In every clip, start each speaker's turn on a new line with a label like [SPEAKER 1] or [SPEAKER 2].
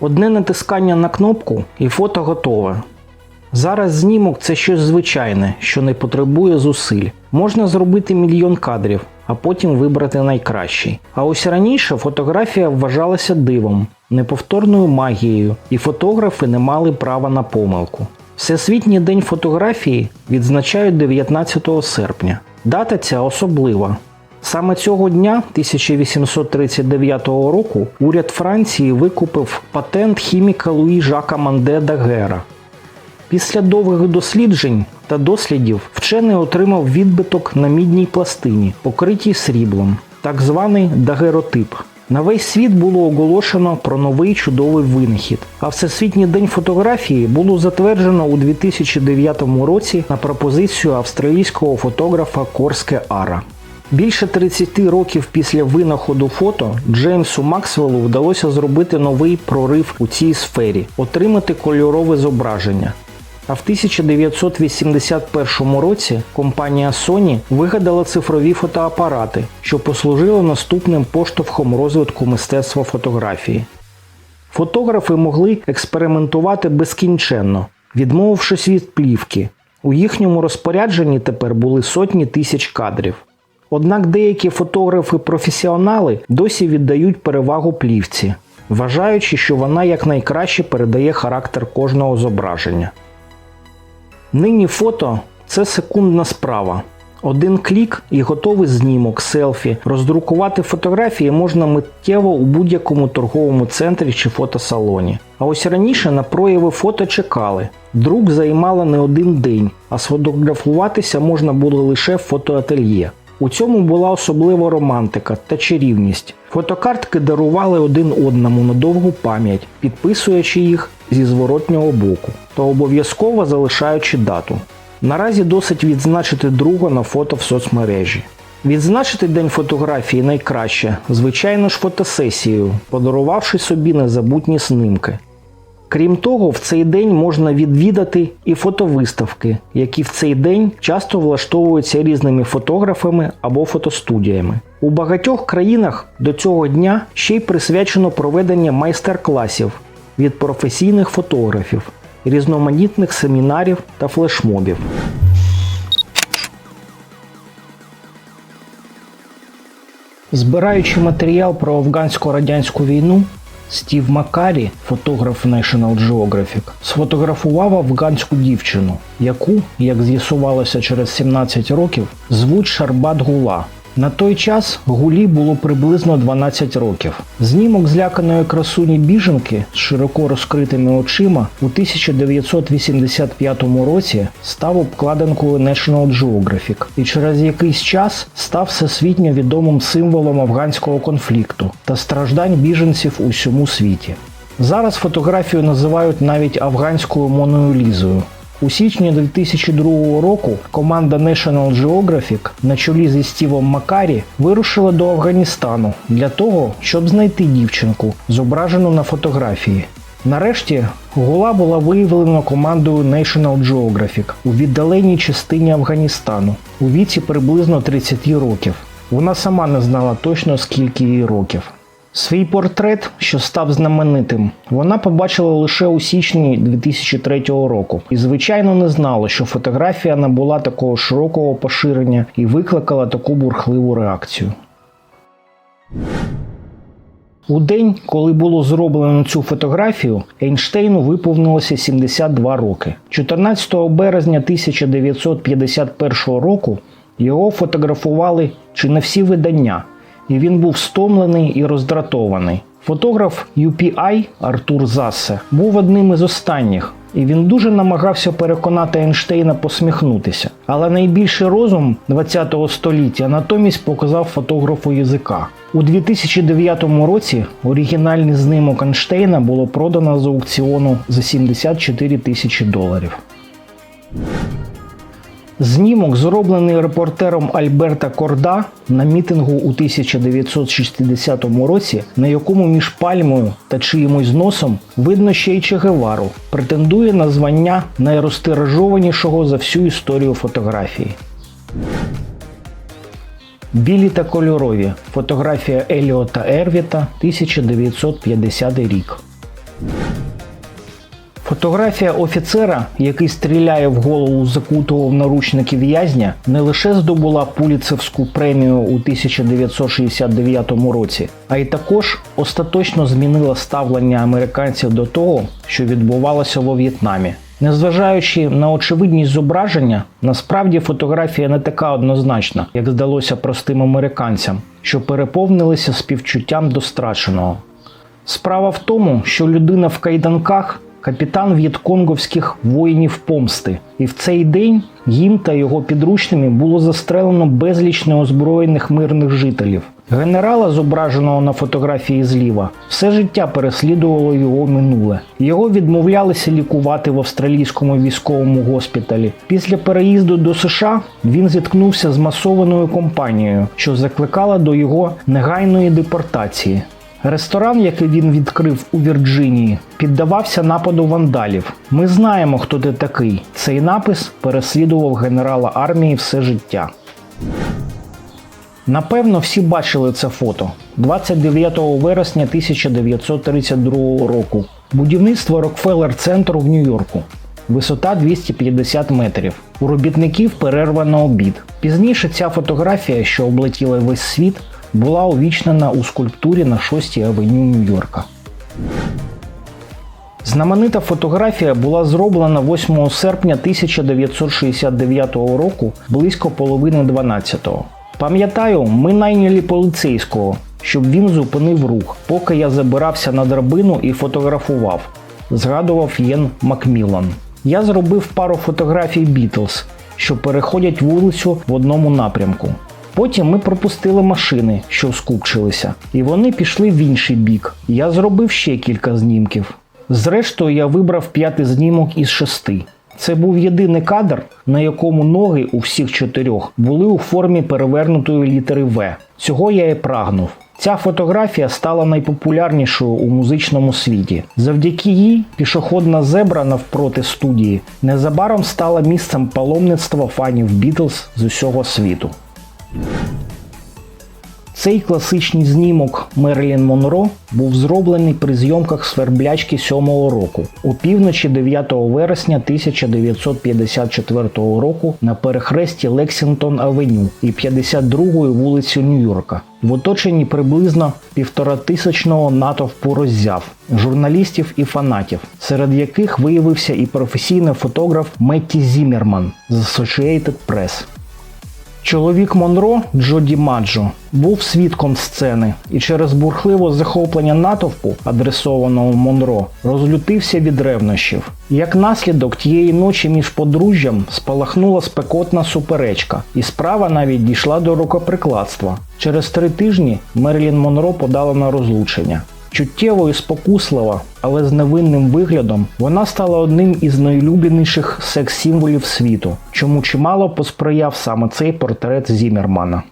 [SPEAKER 1] Одне натискання на кнопку і фото готове. Зараз знімок це щось звичайне, що не потребує зусиль. Можна зробити мільйон кадрів, а потім вибрати найкращий. А ось раніше фотографія вважалася дивом, неповторною магією, і фотографи не мали права на помилку. Всесвітній день фотографії відзначають 19 серпня. Дата ця особлива. Саме цього дня, 1839 року, уряд Франції викупив патент хіміка Луї Жака Манде Дагера. Після довгих досліджень та дослідів вчений отримав відбиток на мідній пластині, покритій сріблом, так званий дагеротип. На весь світ було оголошено про новий чудовий винахід, а Всесвітній день фотографії було затверджено у 2009 році на пропозицію австралійського фотографа Корске Ара. Більше 30 років після винаходу фото Джеймсу Максвеллу вдалося зробити новий прорив у цій сфері отримати кольорове зображення. А в 1981 році компанія Sony вигадала цифрові фотоапарати, що послужили наступним поштовхом розвитку мистецтва фотографії. Фотографи могли експериментувати безкінченно, відмовившись від плівки. У їхньому розпорядженні тепер були сотні тисяч кадрів. Однак деякі фотографи-професіонали досі віддають перевагу плівці, вважаючи, що вона якнайкраще передає характер кожного зображення. Нині фото це секундна справа. Один клік і готовий знімок, селфі. Роздрукувати фотографії можна миттєво у будь-якому торговому центрі чи фотосалоні. А ось раніше на прояви фото чекали. Друк займало не один день, а сфотографуватися можна було лише в фотоательє. У цьому була особлива романтика та чарівність. Фотокартки дарували один одному на довгу пам'ять, підписуючи їх зі зворотнього боку та обов'язково залишаючи дату. Наразі досить відзначити друга на фото в соцмережі. Відзначити день фотографії найкраще, звичайно ж, фотосесією, подарувавши собі незабутні снимки. Крім того, в цей день можна відвідати і фотовиставки, які в цей день часто влаштовуються різними фотографами або фотостудіями. У багатьох країнах до цього дня ще й присвячено проведення майстер-класів від професійних фотографів, різноманітних семінарів та флешмобів. Збираючи матеріал про афгансько-радянську війну, Стів Макарі, фотограф National Geographic, сфотографував афганську дівчину, яку, як з'ясувалося через 17 років, звуть Шарбат Гула. На той час Гулі було приблизно 12 років. Знімок зляканої красуні біженки з широко розкритими очима у 1985 році став обкладинкою National Geographic і через якийсь час став всесвітньо відомим символом афганського конфлікту та страждань біженців у всьому світі. Зараз фотографію називають навіть афганською Моною Лізою. У січні 2002 року команда National Geographic на чолі зі Стівом Макарі вирушила до Афганістану для того, щоб знайти дівчинку, зображену на фотографії. Нарешті Гула була виявлена командою National Geographic у віддаленій частині Афганістану у віці приблизно 30 років. Вона сама не знала точно скільки їй років. Свій портрет, що став знаменитим, вона побачила лише у січні 2003 року і, звичайно, не знала, що фотографія набула такого широкого поширення і викликала таку бурхливу реакцію. У день, коли було зроблено цю фотографію, Ейнштейну виповнилося 72 роки. 14 березня 1951 року його фотографували чи не всі видання і він був стомлений і роздратований. Фотограф UPI Артур Зассе був одним із останніх, і він дуже намагався переконати Ейнштейна посміхнутися. Але найбільший розум ХХ століття натомість показав фотографу язика. У 2009 році оригінальний знимок Ейнштейна було продано з аукціону за 74 тисячі доларів. Знімок зроблений репортером Альберта Корда на мітингу у 1960 році, на якому між пальмою та чиїмось носом видно ще й Че Гевару, претендує на звання найрозтиражованішого за всю історію фотографії. Білі та кольорові. Фотографія Еліота Ервіта 1950 рік. Фотографія офіцера, який стріляє в голову закутого в наручники в'язня, не лише здобула Пуліцевську премію у 1969 році, а й також остаточно змінила ставлення американців до того, що відбувалося во В'єтнамі. Незважаючи на очевидність зображення, насправді фотографія не така однозначна, як здалося простим американцям, що переповнилися співчуттям до страченого. Справа в тому, що людина в кайданках капітан в'єтконговських воїнів помсти, і в цей день їм та його підручними було застрелено безліч неозброєних мирних жителів. Генерала, зображеного на фотографії зліва, все життя переслідувало його минуле. Його відмовлялися лікувати в австралійському військовому госпіталі. Після переїзду до США він зіткнувся з масованою компанією, що закликала до його негайної депортації. Ресторан, який він відкрив у Вірджинії, піддавався нападу вандалів. Ми знаємо, хто ти такий. Цей напис переслідував генерала армії все життя. Напевно, всі бачили це фото 29 вересня 1932 року. Будівництво Рокфеллер центру в Нью-Йорку. Висота 250 метрів. У робітників перервано обід. Пізніше ця фотографія, що облетіла весь світ, була увічнена у скульптурі на 6-й авеню Нью-Йорка. Знаменита фотографія була зроблена 8 серпня 1969 року близько половини 12-го. Пам'ятаю, ми найняли поліцейського, щоб він зупинив рух, поки я забирався на драбину і фотографував, згадував Єн Макміллан. Я зробив пару фотографій Бітлз, що переходять вулицю в одному напрямку. Потім ми пропустили машини, що скупчилися, і вони пішли в інший бік. Я зробив ще кілька знімків. Зрештою, я вибрав п'ятий знімок із шести. Це був єдиний кадр, на якому ноги у всіх чотирьох були у формі перевернутої літери В. Цього я і прагнув. Ця фотографія стала найпопулярнішою у музичному світі. Завдяки їй пішохідна зебра навпроти студії незабаром стала місцем паломництва фанів Бітлз з усього світу. Цей класичний знімок Мерлін Монро був зроблений при зйомках сверблячки 7-го року у півночі 9 вересня 1954 року на перехресті Лексінгтон Авеню і 52-ї вулиці Нью-Йорка в оточенні приблизно півторатисячного натовпу роззяв, журналістів і фанатів, серед яких виявився і професійний фотограф Метті Зіммерман з Associated Press. Чоловік Монро Джоді Маджо був свідком сцени і через бурхливе захоплення натовпу, адресованого Монро, розлютився від ревнощів. Як наслідок тієї ночі між подружжям спалахнула спекотна суперечка, і справа навіть дійшла до рукоприкладства. Через три тижні Мерлін Монро подала на розлучення. Чуттєво і спокуслива, але з невинним виглядом, вона стала одним із найулюбленіших секс-символів світу, чому чимало посприяв саме цей портрет Зіммермана.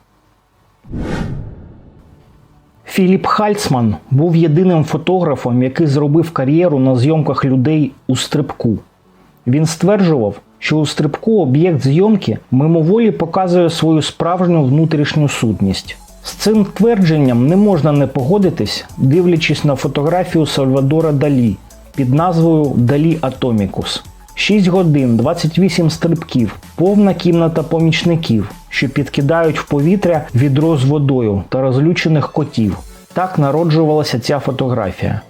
[SPEAKER 1] Філіп Хальцман був єдиним фотографом, який зробив кар'єру на зйомках людей у стрибку. Він стверджував, що у стрибку об'єкт зйомки мимоволі показує свою справжню внутрішню сутність. З цим твердженням не можна не погодитись, дивлячись на фотографію Сальвадора Далі під назвою Далі Атомікус. 6 годин, 28 стрибків, повна кімната помічників, що підкидають в повітря відро з водою та розлючених котів. Так народжувалася ця фотографія.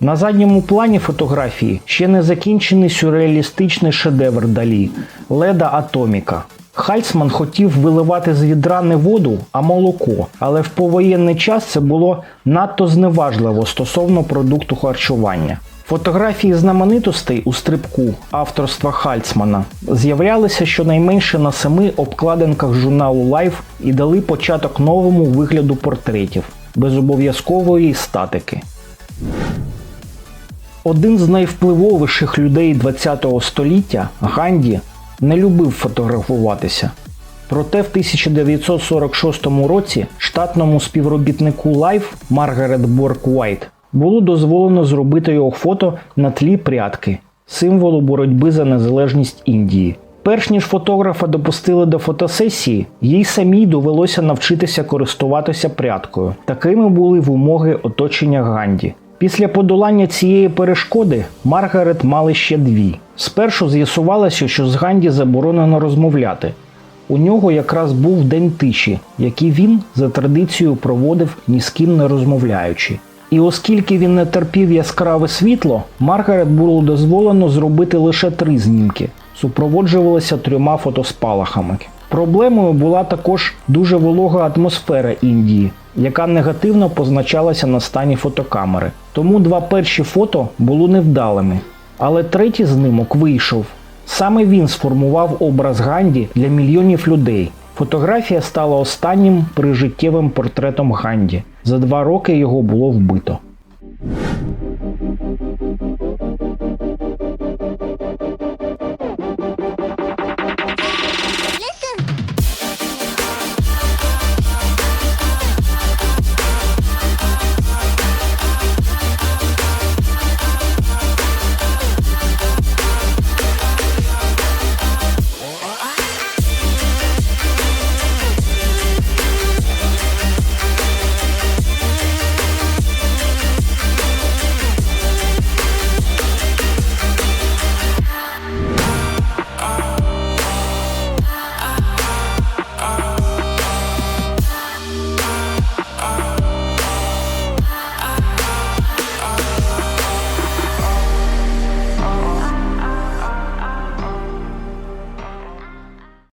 [SPEAKER 1] На задньому плані фотографії ще не закінчений сюрреалістичний шедевр Далі Леда Атоміка. Хальцман хотів виливати з відра не воду, а молоко, але в повоєнний час це було надто зневажливо стосовно продукту харчування. Фотографії знаменитостей у стрибку авторства Хальцмана з'являлися щонайменше на семи обкладинках журналу Life і дали початок новому вигляду портретів без обов'язкової статики. Один з найвпливовіших людей ХХ століття Ганді не любив фотографуватися. Проте в 1946 році штатному співробітнику Life Маргарет Борк Уайт було дозволено зробити його фото на тлі прядки, символу боротьби за незалежність Індії. Перш ніж фотографа допустили до фотосесії, їй самій довелося навчитися користуватися прядкою. Такими були вимоги оточення Ганді. Після подолання цієї перешкоди Маргарет мали ще дві. Спершу з'ясувалося, що з Ганді заборонено розмовляти. У нього якраз був день тиші, який він за традицією проводив ні з ким не розмовляючи. І оскільки він не терпів яскраве світло, Маргарет було дозволено зробити лише три знімки, супроводжувалися трьома фотоспалахами. Проблемою була також дуже волога атмосфера Індії, яка негативно позначалася на стані фотокамери. Тому два перші фото були невдалими. Але третій знимок вийшов. Саме він сформував образ Ганді для мільйонів людей. Фотографія стала останнім прижиттєвим портретом Ганді. За два роки його було вбито.